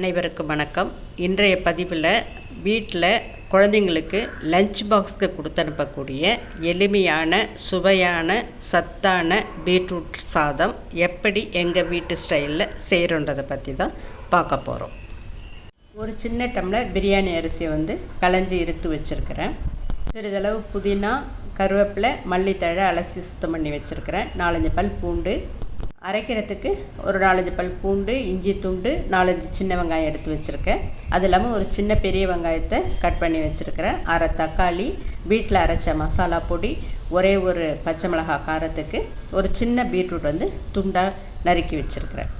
அனைவருக்கும் வணக்கம். இன்றைய பதிவில் வீட்டில் குழந்தைங்களுக்கு லஞ்ச் பாக்ஸ்க்கு கொடுத்து அனுப்பக்கூடிய எளிமையான சுவையான சத்தான பீட்ரூட் சாதம் எப்படி எங்கள் வீட்டு ஸ்டைலில் செய்கிறோன்றதை பற்றி தான் பார்க்க போகிறோம் ஒரு சின்ன டம்ளர் பிரியாணி அரிசியை வந்து களைஞ்சி எடுத்து வச்சுருக்கிறேன். சிறிதளவு புதினா கருவேப்பிலை மல்லித்தழை அலசி சுத்தம் பண்ணி வச்சுருக்கிறேன். நாலஞ்சு பல் பூண்டு அரைக்கிறதுக்கு ஒரு நாலஞ்சு பல் பூண்டு இஞ்சி துண்டு நாலஞ்சு சின்ன வெங்காயம் எடுத்து வச்சுருக்கேன். அது இல்லாமல் ஒரு சின்ன பெரிய வெங்காயத்தை கட் பண்ணி வச்சுருக்கிறேன். அரை தக்காளி வீட்டில் அரைச்ச மசாலா பொடி ஒரே ஒரு பச்சை மிளகாய் காரத்துக்கு ஒரு சின்ன பீட்ரூட் வந்து துண்டாக நறுக்கி வச்சுருக்கிறேன்.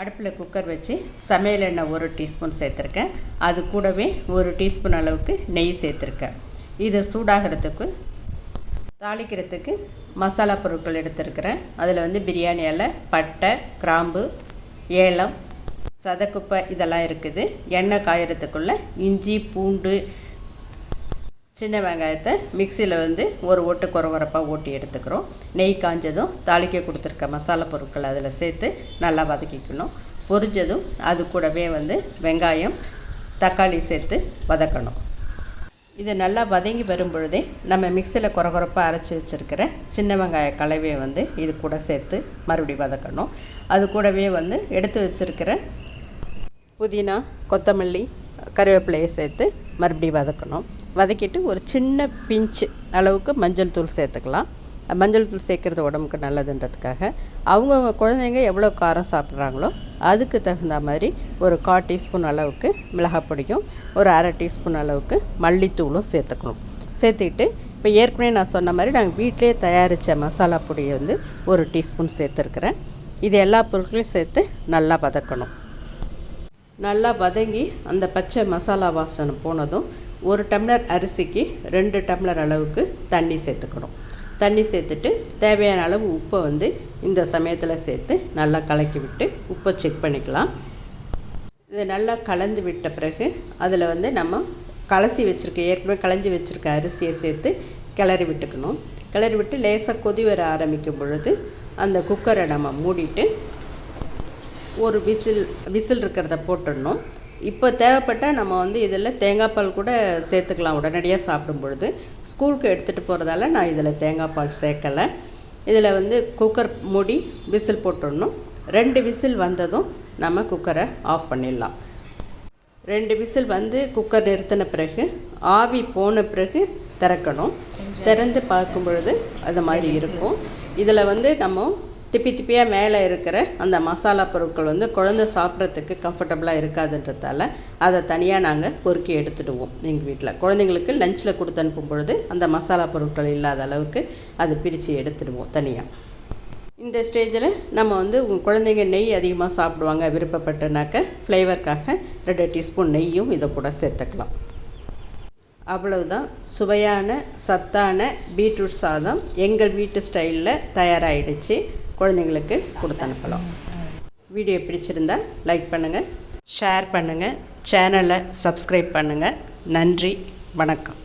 அடுப்பில் குக்கர் வச்சு சமையல் எண்ணெய் ஒரு டீஸ்பூன் சேர்த்துருக்கேன். அது கூடவே ஒரு டீஸ்பூன் அளவுக்கு நெய் சேர்த்துருக்கேன். இது சூடாகிறதுக்கு தாளிக்கிறதுக்கு மசாலா பொருட்கள் எடுத்துருக்கிறேன். அதில் வந்து பிரியாணி இலை பட்டை கிராம்பு ஏலம் சதக்குப்பை இதெல்லாம் இருக்குது. எண்ணெய் காயறதுக்குள்ளே இஞ்சி பூண்டு சின்ன வெங்காயத்தை மிக்சியில் வந்து ஒரு ஓட்டு குறகுறப்பாக ஓட்டி எடுத்துக்கிறோம். நெய் காஞ்சதும் தாளிக்க கொடுத்துருக்க மசாலா பொருட்கள் அதில் சேர்த்து நல்லா வதக்கிக்கணும். பொரிஞ்சதும் அது கூடவே வந்து வெங்காயம் தக்காளி சேர்த்து வதக்கணும். இது நல்லா வதங்கி வரும் பொழுதே நம்ம மிக்சியில் குறகுறப்பாக அரைச்சி வச்சுருக்கிற சின்ன வெங்காய கலவையை வந்து இது கூட சேர்த்து மறுபடியும் வதக்கணும். அது கூடவே வந்து எடுத்து வச்சுருக்கிற புதினா கொத்தமல்லி கருவேப்பிலையை சேர்த்து மறுபடியும் வதக்கணும். வதக்கிட்டு ஒரு சின்ன பிஞ்சு அளவுக்கு மஞ்சள் தூள் சேர்த்துக்கலாம். மஞ்சள் தூள் சேர்க்குறது உடம்புக்கு நல்லதுன்றதுக்காக. அவங்கவுங்க குழந்தைங்க எவ்வளோ காரம் சாப்பிட்றாங்களோ அதுக்கு தகுந்த மாதிரி ஒரு கால் டீஸ்பூன் அளவுக்கு மிளகாய் பொடியும் ஒரு அரை டீஸ்பூன் அளவுக்கு மல்லித்தூளும் சேர்த்துக்கணும். சேர்த்துக்கிட்டு இப்போ ஏற்கனவே நான் சொன்ன மாதிரி நாங்கள் வீட்டிலே தயாரித்த மசாலா பொடியை வந்து ஒரு டீஸ்பூன் சேர்த்துருக்குறேன். இது எல்லா பொருட்களையும் சேர்த்து நல்லா வதக்கணும். நல்லா வதங்கி அந்த பச்சை மசாலா வாசனை போனதும் ஒரு டம்ளர் அரிசிக்கு ரெண்டு டம்ளர் அளவுக்கு தண்ணி சேர்த்துக்கணும். தண்ணி சேர்த்துட்டு தேவையான அளவு உப்பை வந்து இந்த சமயத்தில் சேர்த்து நல்லா கலக்கி விட்டு உப்பை செக் பண்ணிக்கலாம். இது நல்லா கலந்து விட்ட பிறகு அதில் வந்து நம்ம கலசி வச்சுருக்க ஏற்கனவே களைஞ்சி வச்சுருக்க அரிசியை சேர்த்து கிளறி விட்டுக்கணும். கிளறி விட்டு லேசாக கொதி வர ஆரம்பிக்கும் பொழுது அந்த குக்கரை நம்ம மூடிட்டு ஒரு விசில் விசில் இருக்கிறத போட்டுடணும். இப்போ தேவைப்பட்டால் நம்ம வந்து இதில் தேங்காய் பால் கூட சேர்த்துக்கலாம் உடனடியாக சாப்பிடும் பொழுது. ஸ்கூலுக்கு எடுத்துகிட்டு போகிறதால நான் இதில் தேங்காய் பால் சேர்க்கலை. இதில் வந்து குக்கர் மூடி விசில் போட்டுடணும். ரெண்டு விசில் வந்ததும் நம்ம குக்கரை ஆஃப் பண்ணிடலாம். ரெண்டு விசில் வந்து குக்கர் நிறுத்தின பிறகு ஆவி போன பிறகு திறக்கணும். திறந்து பார்க்கும் பொழுது அது மாதிரி இருக்கும். இதில் வந்து நம்ம திப்பி திப்பியாக மேலே இருக்கிற அந்த மசாலா பொருட்கள் வந்து குழந்த சாப்பிட்றதுக்கு கம்ஃபர்டபுளாக இருக்காதுன்றதால அதை தனியாக நாங்கள் பொறுக்கி எடுத்துடுவோம் எங்கள் வீட்டில் குழந்தைங்களுக்கு லஞ்சில் கொடுத்து அனுப்பும் பொழுது அந்த மசாலா பொருட்கள் இல்லாத அளவுக்கு அது பிரித்து எடுத்துடுவோம் தனியாக இந்த ஸ்டேஜில் நம்ம வந்து உங்கள் குழந்தைங்க நெய் அதிகமாக சாப்பிடுவாங்க விருப்பப்பட்டனாக்க ஃப்ளேவருக்காக ரெண்டு டீஸ்பூன் நெய்யும் இதை கூட சேர்த்துக்கலாம். அவ்வளவுதான். சுவையான சத்தான பீட்ரூட் சாதம் எங்கள் வீட்டு ஸ்டைலில் தயாராகிடுச்சு குழந்தைங்களுக்கு கொடுத்து அனுப்பலாம். வீடியோ பிடிச்சிருந்தா லைக் பண்ணுங்கள் ஷேர் பண்ணுங்கள் சேனலை சப்ஸ்கிரைப் பண்ணுங்கள் நன்றி வணக்கம்.